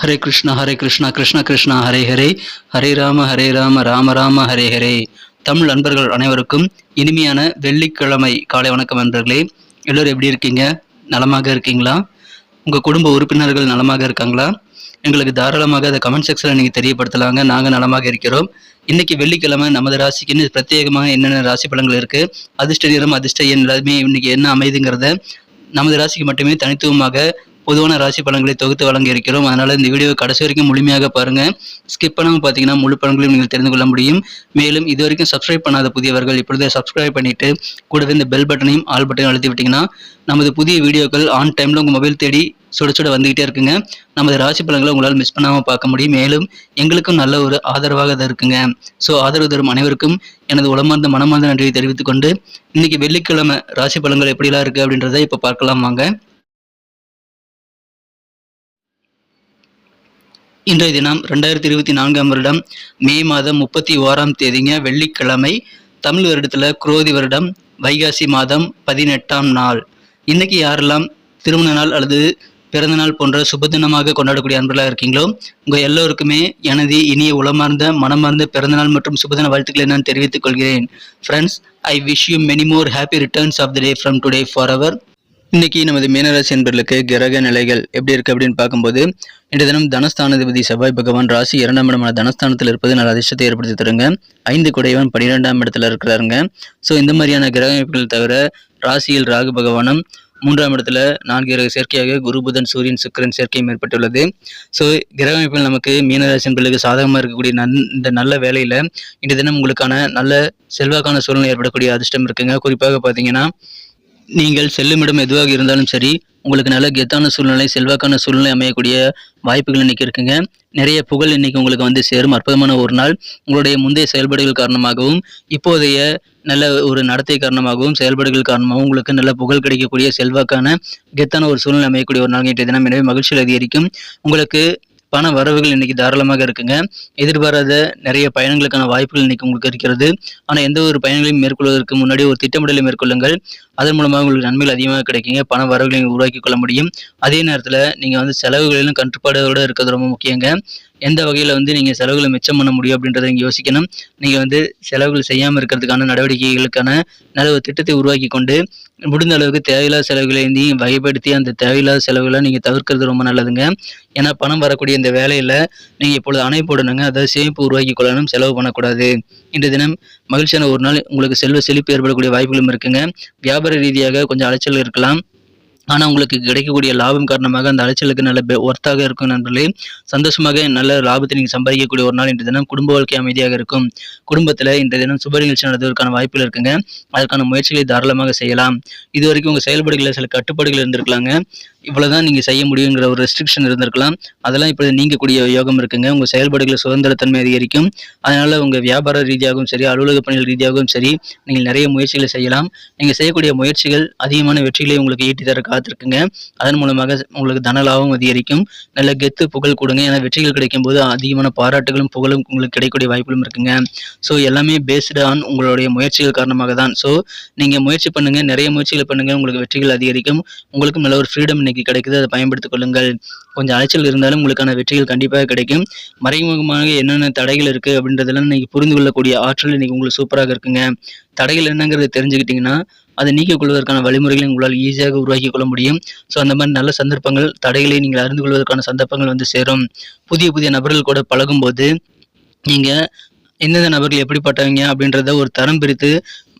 ஹரே கிருஷ்ணா ஹரே கிருஷ்ணா கிருஷ்ண கிருஷ்ணா ஹரே ஹரே. ஹரே ராம ஹரே ராம ராம ராம ஹரே ஹரே. தமிழ் நண்பர்கள் அனைவருக்கும் இனிமையான வெள்ளிக்கிழமை காலை வணக்கம் நண்பர்களே. எல்லோரும் எப்படி இருக்கீங்க? நலமாக இருக்கீங்களா? உங்கள் குடும்ப உறுப்பினர்கள் நலமாக இருக்காங்களா? எங்களுக்கு தாராளமாக அதை கமெண்ட் செக்ஷனில் நீங்கள் தெரியப்படுத்தலாங்க. நாங்கள் நலமாக இருக்கிறோம். இன்னைக்கு வெள்ளிக்கிழமை நமது ராசிக்குன்னு பிரத்யேகமாக என்னென்ன ராசி பலன்கள் இருக்குது அதிர்ஷ்ட நிறம் அதிர்ஷ்ட எண் எல்லாமே இன்னைக்கு என்ன அமைதுங்கிறத நமது ராசிக்கு மட்டுமே தனித்துவமாக பொதுவான ராசி பலன்களை தொகுத்து வழங்க இருக்கிறோம் அதனால இந்த வீடியோ கடைசி வரைக்கும் முழுமையாக பாருங்க. ஸ்கிப் பண்ணாமல் பார்த்தீங்கன்னா முழு பலன்களையும் நீங்கள் தெரிந்து கொள்ள முடியும். மேலும் இது வரைக்கும் சப்ஸ்கிரைப் பண்ணாத புதியவர்கள் இப்பொழுதே சப்ஸ்கிரைப் பண்ணிட்டு கூடவே இந்த பெல் பட்டனையும் ஆல் பட்டனையும் அழுத்தி விட்டீங்கன்னா நமது புதிய வீடியோக்கள் ஆன் டைம்ல உங்க மொபைல் தேடி சுட சுட வந்துகிட்டே இருக்குங்க. நமது ராசி பலன்களை உங்களால் மிஸ் பண்ணாமல் பார்க்க முடியும். மேலும் எங்களுக்கும் நல்ல ஒரு ஆதரவாக தான் இருக்குங்க. ஸோ ஆதரவு தரும் அனைவருக்கும் எனது உளமார்ந்த மனமார்ந்த நன்றியை தெரிவித்துக் கொண்டு இன்னைக்கு வெள்ளிக்கிழமை ராசி பலன்கள் எப்படிலாம் இருக்கு அப்படின்றத இப்போ பார்க்கலாம் வாங்க. இன்றைய தினம் ரெண்டாயிரத்தி இருபத்தி நான்காம் வருடம் மே மாதம் முப்பத்தி ஓராம் தேதிங்க வெள்ளிக்கிழமை தமிழ் வருடத்தில் குரோதி வருடம் வைகாசி மாதம் பதினெட்டாம் நாள். இன்னைக்கு யாரெல்லாம் திருமண நாள் அல்லது பிறந்த நாள் போன்ற சுபதினமாக கொண்டாடக்கூடிய அன்பர்களாக இருக்கீங்களோ உங்கள் எல்லோருக்குமே எனது இனிய உளமார்ந்த மனமார்ந்த பிறந்தநாள் மற்றும் சுபதின வாழ்த்துக்களை நான் தெரிவித்துக் கொள்கிறேன். Friends I wish you many more happy returns of the day from today for our இன்னைக்கு நமது மீனராசி என்பர்களுக்கு கிரக நிலைகள் எப்படி இருக்கு அப்படின்னு பார்க்கும்போது இன்று தினம் தனஸ்தானாதிபதி செவ்வாய் பகவான் ராசி இரண்டாம் இடமான தனஸ்தானத்தில் இருப்பது நல்ல அதிர்ஷ்டத்தை ஏற்படுத்தி தருங்க. ஐந்து குடையவன் பன்னிரெண்டாம் இடத்துல இருக்கிறாருங்க. ஸோ இந்த மாதிரியான கிரக அமைப்புகள் தவிர ராசியில் ராகு பகவானும் மூன்றாம் இடத்துல நான்கு கிரக சேர்க்கையாக குரு புதன் சூரியன் சுக்கிரன் சேர்க்கையும் ஏற்பட்டுள்ளது. ஸோ கிரக அமைப்பில் நமக்கு மீனராசி என்பர்களுக்கு சாதகமாக இருக்கக்கூடிய நன் இந்த நல்ல வேலையில் இன்று தினம் உங்களுக்கான நல்ல செல்வாக்கான சூழ்நிலை ஏற்படக்கூடிய அதிர்ஷ்டம் இருக்குங்க. குறிப்பாக பார்த்தீங்கன்னா நீங்கள் செல்லுமிடம் எதுவாக இருந்தாலும் சரி உங்களுக்கு நல்ல கெத்தான சூழ்நிலை செல்வாக்கான சூழ்நிலை அமையக்கூடிய வாய்ப்புகள் இன்னைக்கு இருக்குங்க. நிறைய புகழ் இன்னைக்கு உங்களுக்கு வந்து சேரும். அற்புதமான ஒரு நாள். உங்களுடைய முந்தைய செயல்பாடுகள் காரணமாகவும் இப்போதைய நல்ல ஒரு நடத்தை காரணமாகவும் செயல்பாடுகள் காரணமாகவும் உங்களுக்கு நல்ல புகழ் கிடைக்கக்கூடிய செல்வாக்கான கெத்தான ஒரு சூழ்நிலை அமையக்கூடிய ஒரு நாள் இன்றைய தினம். எனவே மகிழ்ச்சியில் அதிகரிக்கும். உங்களுக்கு பண வரவுகள் இன்னைக்கு தாராளமாக இருக்குங்க. எதிர்பாராத நிறைய பயணங்களுக்கான வாய்ப்புகள் இன்னைக்கு உங்களுக்கு இருக்கிறது. ஆனால் எந்த ஒரு பயணங்களையும் மேற்கொள்வதற்கு முன்னாடி ஒரு திட்டமிடலை மேற்கொள்ளுங்கள். அதன் மூலமாக உங்களுக்கு நன்மைகள் அதிகமாக கிடைக்குங்க. பண வரவுகளை உருவாக்கி கொள்ள முடியும். அதே நேரத்தில் நீங்கள் வந்து செலவுகளிலும் கட்டுப்பாடுகளோடு இருக்கிறது ரொம்ப முக்கியங்க. எந்த வகையில் வந்து நீங்கள் செலவுகளை மிச்சம் பண்ண முடியும் அப்படின்றத நீங்கள் யோசிக்கணும். நீங்கள் வந்து செலவுகள் செய்யாமல் இருக்கிறதுக்கான நடவடிக்கைகளுக்கான நல்ல ஒரு திட்டத்தை உருவாக்கி கொண்டு முடிந்த அளவுக்கு தேவையில்லாத செலவுகளை நீங்கள் வகைப்படுத்தி அந்த தேவையில்லாத செலவுகளை நீங்கள் தவிர்க்கிறது ரொம்ப நல்லதுங்க. ஏன்னா பணம் வரக்கூடிய இந்த வேலையில் நீங்கள் இப்பொழுது அணை போடணுங்க. அதாவது சேமிப்பு உருவாக்கி கொள்ளணும் செலவு பண்ணக்கூடாது. இன்று தினம் மகிழ்ச்சியான ஒரு நாள். உங்களுக்கு செல்வ செழிப்பு ஏற்படக்கூடிய வாய்ப்புகளும் இருக்குங்க. வியாபார ரீதியாக கொஞ்சம் அலைச்சல் இருக்கலாம். ஆனால் உங்களுக்கு கிடைக்கக்கூடிய லாபம் காரணமாக அந்த அலைச்சலுக்கு நல்ல ஒர்த்தாக இருக்கும் நண்பர்களே. சந்தோஷமாக நல்ல லாபத்தை நீங்கள் சம்பாதிக்கக்கூடிய ஒரு நாள் இன்றைய தினம் குடும்ப வாழ்க்கை அமைதியாக இருக்கும். குடும்பத்தில் இன்றைய தினம் சுப நிகழ்ச்சி நடத்துவதற்கான வாய்ப்புகள் இருக்குங்க. அதற்கான முயற்சிகளை தாராளமாக செய்யலாம். இது வரைக்கும் உங்கள் செயல்பாடுகளில் சில கட்டுப்பாடுகள் இருந்திருக்கலாங்க. இவ்வளவுதான் நீங்க செய்ய முடியுங்கிற ஒரு ரெஸ்ட்ரிக்ஷன் இருந்திருக்கலாம். அதெல்லாம் இப்போ நீங்கக்கூடிய யோகம் இருக்குங்க. உங்க செயல்பாடுகளை சுதந்திரத்தன்மை அதிகரிக்கும். அதனால உங்க வியாபார ரீதியாகவும் சரி அலுவலக பணிகள் ரீதியாகவும் சரி நீங்கள் நிறைய முயற்சிகளை செய்யலாம். நீங்க செய்யக்கூடிய முயற்சிகள் அதிகமான வெற்றிகளை உங்களுக்கு ஈட்டி தர காத்திருக்குங்க. அதன் மூலமாக உங்களுக்கு தன லாபம் அதிகரிக்கும். நல்ல கெத்து புகழ் கொடுங்க. ஏன்னா வெற்றிகள் கிடைக்கும் போது அதிகமான பாராட்டுகளும் புகழும் உங்களுக்கு கிடைக்கக்கூடிய வாய்ப்புகளும் இருக்குங்க. ஸோ எல்லாமே பேஸ்டு ஆன் உங்களுடைய முயற்சிகள் காரணமாக தான் ஸோ நீங்க முயற்சி பண்ணுங்க. நிறைய முயற்சிகள் பண்ணுங்க. உங்களுக்கு வெற்றிகள் அதிகரிக்கும். உங்களுக்கும் நல்ல ஒரு ஃப்ரீடம் இன்னைக்கு கிடைக்குது அதை பயன்படுத்திக் கொள்ளுங்கள். கொஞ்சம் அலைச்சல் இருந்தாலும் உங்களுக்கான வெற்றிகள் கண்டிப்பாக கிடைக்கும். மறைமுகமாக என்னென்ன தடைகள் இருக்கு அப்படின்றதெல்லாம் இன்னைக்கு புரிந்து கொள்ளக்கூடிய ஆற்றல் இன்னைக்கு உங்களுக்கு சூப்பராக இருக்குங்க. தடைகள் என்னங்கிறத தெரிஞ்சுக்கிட்டீங்கன்னா அதை நீக்கிக் கொள்வதற்கான வழிமுறைகளை உங்களால் ஈஸியாக உருவாக்கி கொள்ள முடியும். ஸோ அந்த மாதிரி நல்ல சந்தர்ப்பங்கள் தடைகளை நீங்கள் அறிந்து கொள்வதற்கான சந்தர்ப்பங்கள் வந்து சேரும். புதிய புதிய நபர்கள் கூட பழகும்போது நீங்கள் எந்தெந்த நபர்கள் எப்படிப்பட்டவங்க அப்படின்றத ஒரு தரம் பிரித்து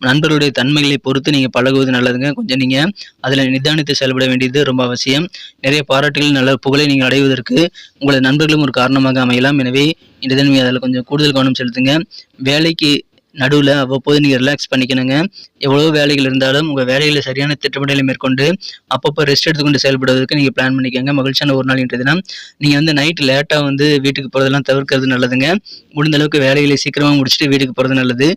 நண்பர்களுடைய தன்மைகளை பொறுத்து நீங்கள் பழகுவது நல்லதுங்க. கொஞ்சம் நீங்கள் அதில் நிதானித்து செயல்பட வேண்டியது ரொம்ப அவசியம். நிறைய பாராட்டுகள் நல்ல புகழை நீங்கள் அடைவதற்கு உங்களது நண்பர்களும் ஒரு காரணமாக அமையலாம். எனவே இந்த தினம் அதில் கொஞ்சம் கூடுதல் கவனம் செலுத்துங்க. வேலைக்கு நடுவில் அவ்வப்போது நீங்கள் ரிலாக்ஸ் பண்ணிக்கணுங்க. எவ்வளோ வேலைகள் இருந்தாலும் உங்கள் வேலைகளை சரியான திட்டமிடலை மேற்கொண்டு அப்பப்போ ரெஸ்ட் எடுத்துக்கொண்டு செயல்படுவதற்கு நீங்கள் பிளான் பண்ணிக்கோங்க. மகிழ்ச்சியான ஒரு நாள் இன்றைய தினம். நீங்கள் வந்து நைட் லேட்டாக வந்து வீட்டுக்கு போகிறதெல்லாம் தவிர்க்கிறது நல்லதுங்க. முடிந்த அளவுக்கு வேலைகளை சீக்கிரமாக முடிச்சுட்டு வீட்டுக்கு போகிறது நல்லது.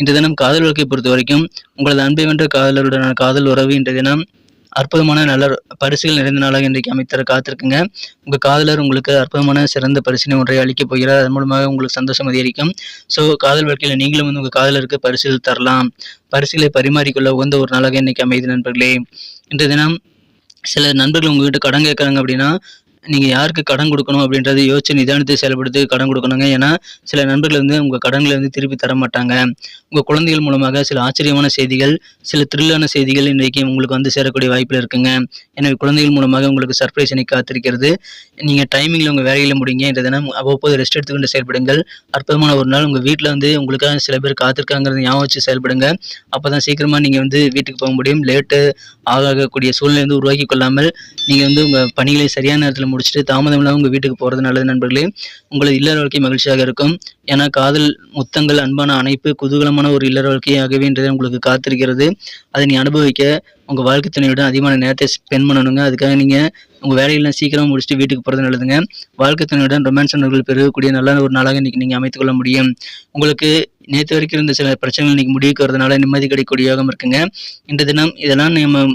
இன்றைய தினம் காதல் வாழ்க்கையை பொறுத்த வரைக்கும் உங்களது அன்பை வென்ற காதலருடனான காதல் உறவு இன்றைய தினம் அற்புதமான நல்ல பரிசுகள் நிறைந்த நாளாக இன்றைக்கு அமைத்தர காத்திருக்குங்க. உங்கள் காதலர் உங்களுக்கு அற்புதமான சிறந்த பரிசினை ஒன்றை அளிக்கப் போகிறார். அதன் மூலமாக உங்களுக்கு சந்தோஷம் அதிகரிக்கும். ஸோ காதல் வாழ்க்கையில் நீங்களும் வந்து உங்கள் காதலருக்கு பரிசுகள் தரலாம். பரிசுகளை பரிமாறிக்கொள்ள உகந்த ஒரு நாளாக இன்னைக்கு அமைதி நண்பர்களே. இன்றைய தினம் சில நண்பர்கள் உங்ககிட்ட கடன் கேட்குறாங்க அப்படின்னா நீங்கள் யாருக்கு கடன் கொடுக்கணும் அப்படின்றத யோசிச்சு நிதானத்தை செயல்படுத்தி கடன் கொடுக்கணுங்க. ஏன்னா சில நண்பர்கள் வந்து உங்கள் கடன்களை வந்து திருப்பி தர மாட்டாங்க உங்கள் குழந்தைகள் மூலமாக சில ஆச்சரியமான செய்திகள் சில த்ரில்லான செய்திகள் இன்றைக்கு உங்களுக்கு வந்து சேரக்கூடிய வாய்ப்பில் இருக்குங்க. எனவே குழந்தைகள் மூலமாக உங்களுக்கு சர்ப்ரைஸ் இன்னைக்கு காத்திருக்கிறது. நீங்கள் டைமிங்கில் உங்கள் வேலையில் முடிங்க. என்ற தினம் அவ்வப்போது ரெஸ்ட் எடுத்துக்கொண்டு செயல்படுங்கள். அற்புதமான ஒரு நாள். உங்கள் வீட்டில் வந்து உங்களுக்காக சில பேர் காத்திருக்காங்கிறது ஞாபகம் வச்சு செயல்படுங்க. அப்போ தான் சீக்கிரமாக நீங்கள் வந்து வீட்டுக்கு போக முடியும். லேட்டு ஆகக்கூடிய சூழ்நிலை வந்து உருவாக்கி கொள்ளாமல் நீங்கள் வந்து உங்கள் பணிகளை சரியான நேரத்தில் முடிச்சுட்டு தாமதம் இல்லாமல் உங்கள் வீட்டுக்கு போகிறது நல்லது நண்பர்களே. உங்களது இல்லற வாழ்க்கை மகிழ்ச்சியாக இருக்கும். ஏன்னா காதல் முத்தங்கள் அன்பான அணைப்பு குதூகலமான ஒரு இல்லற வாழ்க்கையாகவேன்றது உங்களுக்கு காத்திருக்கிறது. அதை நீ அனுபவிக்க உங்கள் வாழ்க்கை துணையுடன் அதிகமான நேரத்தை ஸ்பெண்ட் பண்ணணுங்க. அதுக்காக நீங்கள் உங்கள் வேலையெல்லாம் சீக்கிரமாக முடிச்சுட்டு வீட்டுக்கு போகிறது நல்லதுங்க. வாழ்க்கை துணையுடன் ரொமான்ஸ் உணர்வுகள் பெருகக்கூடிய நல்ல ஒரு நாளாக இன்றைக்கி நீங்கள் அமைத்துக்கொள்ள முடியும். உங்களுக்கு நேற்று வரைக்கும் இருந்த சில பிரச்சனைகள் இன்றைக்கி முடிவுக்கு வரதுனால நிம்மதி கிடைக்கக்கூடிய யோகம் இருக்குங்க. இன்று தினம் இதெல்லாம் நம்ம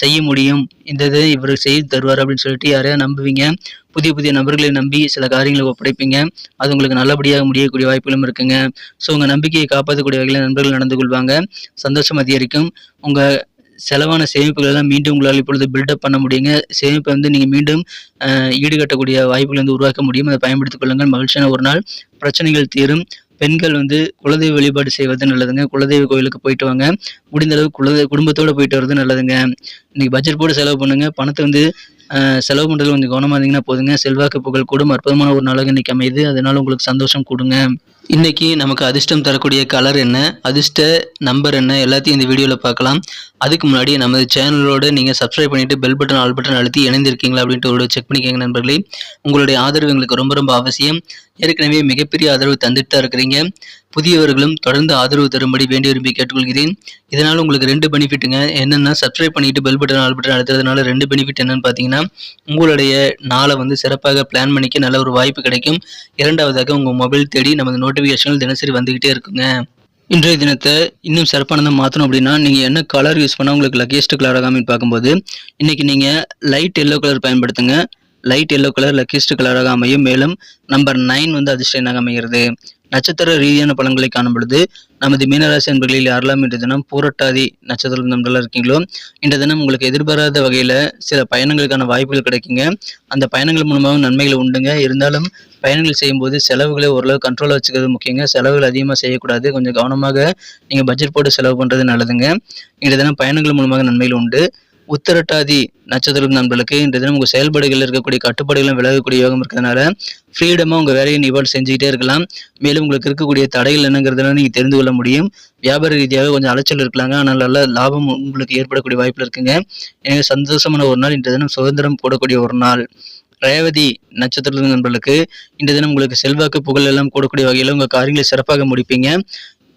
செய்ய முடியும். இந்த இதை இவர் செய்து தருவார் அப்படின்னு சொல்லிட்டு யாரையா நம்புவீங்க? புதிய புதிய நபர்களை நம்பி சில காரியங்களை ஒப்படைப்பீங்க. அது உங்களுக்கு நல்லபடியாக முடியக்கூடிய வாய்ப்புகளும் இருக்குங்க. ஸோ உங்கள் நம்பிக்கையை காப்பாற்றக்கூடிய வகையில் நண்பர்கள் நடந்து கொள்வாங்க. சந்தோஷம் அதிகரிக்கும். உங்கள் செலவான சேமிப்புகள் எல்லாம் மீண்டும் உங்களால் இப்பொழுது பில்டப் பண்ண முடியுங்க. சேமிப்பை வந்து நீங்கள் மீண்டும் ஈடுகட்டக்கூடிய வாய்ப்புகள் வந்து உருவாக்க முடியும். அதை பயன்படுத்திக் கொள்ளுங்கள். மகிழ்ச்சியான ஒரு நாள். பிரச்சனைகள் தீரும். பெண்கள் வந்து குலதெய்வ வழிபாடு செய்வது நல்லதுங்க. குலதெய்வ கோயிலுக்கு போயிட்டு வாங்க. முடிந்த அளவுக்கு குலதெய்வ குடும்பத்தோட போயிட்டு வர்றது நல்லதுங்க. இன்னைக்கு பட்ஜெட் போட்டு செலவு பண்ணுங்க. பணத்தை வந்து செலவு பண்ணுறது கொஞ்சம் கவனமாக இருந்தீங்கன்னா போதுங்க. செல்வாக்கு புகழ் கூடும். அற்புதமான ஒரு நாளாக இன்றைக்கி அமையுது. அதனால உங்களுக்கு சந்தோஷம் கொடுங்க. இன்றைக்கி நமக்கு அதிர்ஷ்டம் தரக்கூடிய கலர் என்ன? அதிர்ஷ்ட நம்பர் என்ன? எல்லாத்தையும் இந்த வீடியோவில் பார்க்கலாம். அதுக்கு முன்னாடி நமது சேனலோடு நீங்கள் சப்ஸ்கிரைப் பண்ணிவிட்டு பெல் பட்டன் ஆல் பட்டன் அழுத்தி இணைந்திருக்கீங்களா அப்படின்ட்டு ஒரு செக் பண்ணிக்கோங்க நண்பர்களே. உங்களுடைய ஆதரவு எங்களுக்கு ரொம்ப ரொம்ப அவசியம். ஏற்கனவே மிகப்பெரிய ஆதரவு தந்துட்டு தான் இருக்கிறீங்க. புதியவர்களும் தொடர்ந்து ஆதரவு தரும்படி வேண்டி விரும்பி கேட்டுக்கொள்கிறேன். இதனால் உங்களுக்கு ரெண்டு பெனிஃபிட்டுங்க. என்னென்னா சப்ஸ்கிரைப் பண்ணிட்டு பெல் பட்டன் ஆல் பட்டன் அழுத்துறதுனால ரெண்டு பெனிஃபிட் என்னன்னு பார்த்தீங்கன்னா உங்களுடைய நாளை வந்து சிறப்பாக பிளான் பண்ணிக்க நல்ல ஒரு வாய்ப்பு கிடைக்கும். இரண்டாவதாக உங்கள் மொபைல் தேடி நமது நோட்டிஃபிகேஷன்கள் தினசரி வந்துக்கிட்டே இருக்குங்க. இன்றைய தினத்தை இன்னும் சிறப்பானதாக மாற்றணும் அப்படின்னா நீங்கள் என்ன கலர் யூஸ் பண்ணால் உங்களுக்கு லக்கியஸ்ட் கலராக அமைன்னு பார்க்கும்போது இன்றைக்கி நீங்கள் லைட் எல்லோ கலர் பயன்படுத்துங்க. லைட் எல்லோ கலர் லக்கியஸ்ட் கலராக அமையும். மேலும் நம்பர் நைன் வந்து அதிர்ஷ்ட எண்ணாக அமைகிறது. நட்சத்திர ரீதியான பலன்களை காணும் பொழுது நமது மீனராசி அன்பர்களில் யாரெல்லாம் இன்று தினம் பூரட்டாதி நட்சத்திரம் நம்பர்லாம் இருக்கீங்களோ இன்று தினம் உங்களுக்கு எதிர்பாராத வகையில் சில பயணங்களுக்கான வாய்ப்புகள் கிடைக்குங்க. அந்த பயணங்கள் மூலமாகவும் நன்மைகள் உண்டுங்க. இருந்தாலும் பயணங்கள் செய்யும்போது செலவுகளை ஓரளவு கண்ட்ரோலாக வச்சுக்கிறது முக்கியங்க. செலவுகள் அதிகமாக செய்யக்கூடாது. கொஞ்சம் கவனமாக நீங்கள் பட்ஜெட் போட்டு செலவு பண்ணுறது நல்லதுங்க. இன்று தினம் பயணங்கள் மூலமாக நன்மைகள் உண்டு. உத்தரட்டாதி நட்சத்திரம் நண்பர்களுக்கு இன்று தினம் உங்கள் செயல்பாடுகளில் இருக்கக்கூடிய கட்டுப்பாடுகளும் விலகக்கூடிய யோகம் இருக்கிறதுனால ஃப்ரீடமாக உங்கள் வேலையை நிவாரணம் செஞ்சுக்கிட்டே இருக்கலாம். மேலும் உங்களுக்கு இருக்கக்கூடிய தடைகள் என்னங்கிறதெல்லாம் நீங்கள் தெரிந்து கொள்ள முடியும். வியாபார ரீதியாக கொஞ்சம் அலைச்சல் இருக்கலாங்க. ஆனால் நல்ல லாபம் உங்களுக்கு ஏற்படக்கூடிய வாய்ப்பில் இருக்குங்க. எனவே சந்தோஷமான ஒரு நாள் இன்றைய தினம் சுதந்திரம் போடக்கூடிய ஒரு நாள். ரேவதி நட்சத்திர நண்பர்களுக்கு இந்த தினம் உங்களுக்கு செல்வாக்கு புகழ் எல்லாம் கூடக்கூடிய வகையில் உங்கள் காரியங்களை சிறப்பாக முடிப்பீங்க.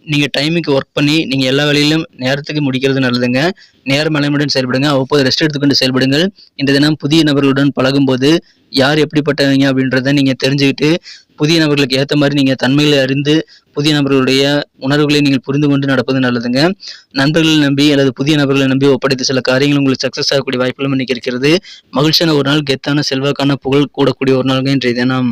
நீங்கள் டைமுக்கு ஒர்க் பண்ணி நீங்கள் எல்லா வேலையிலும் நேரத்துக்கு முடிக்கிறது நல்லதுங்க. நேர மலைமுடன் செயல்படுங்க. அவ்வப்போது ரெஸ்ட் எடுத்துக்கொண்டு செயல்படுங்கள். இந்த தினம் புதிய நபர்களுடன் பழகும்போது யார் எப்படிப்பட்டவங்க அப்படின்றத நீங்கள் தெரிஞ்சுக்கிட்டு புதிய நபர்களுக்கு ஏற்ற மாதிரி நீங்கள் தன்மைகளை அறிந்து புதிய நபர்களுடைய உணர்வுகளை நீங்கள் புரிந்து கொண்டு நடப்பது நல்லதுங்க. நண்பர்களை நம்பி அல்லது புதிய நபர்களை நம்பி ஒப்படைத்த சில காரியங்கள் உங்களுக்கு சக்ஸஸ் ஆகக்கூடிய வாய்ப்புகளும் இன்னைக்கு இருக்கிறது. மகிழ்ச்சியான ஒரு நாள் கெத்தான செல்வாக்கான புகழ் கூடக்கூடிய ஒரு நாளுங்க இன்றைய தினம்.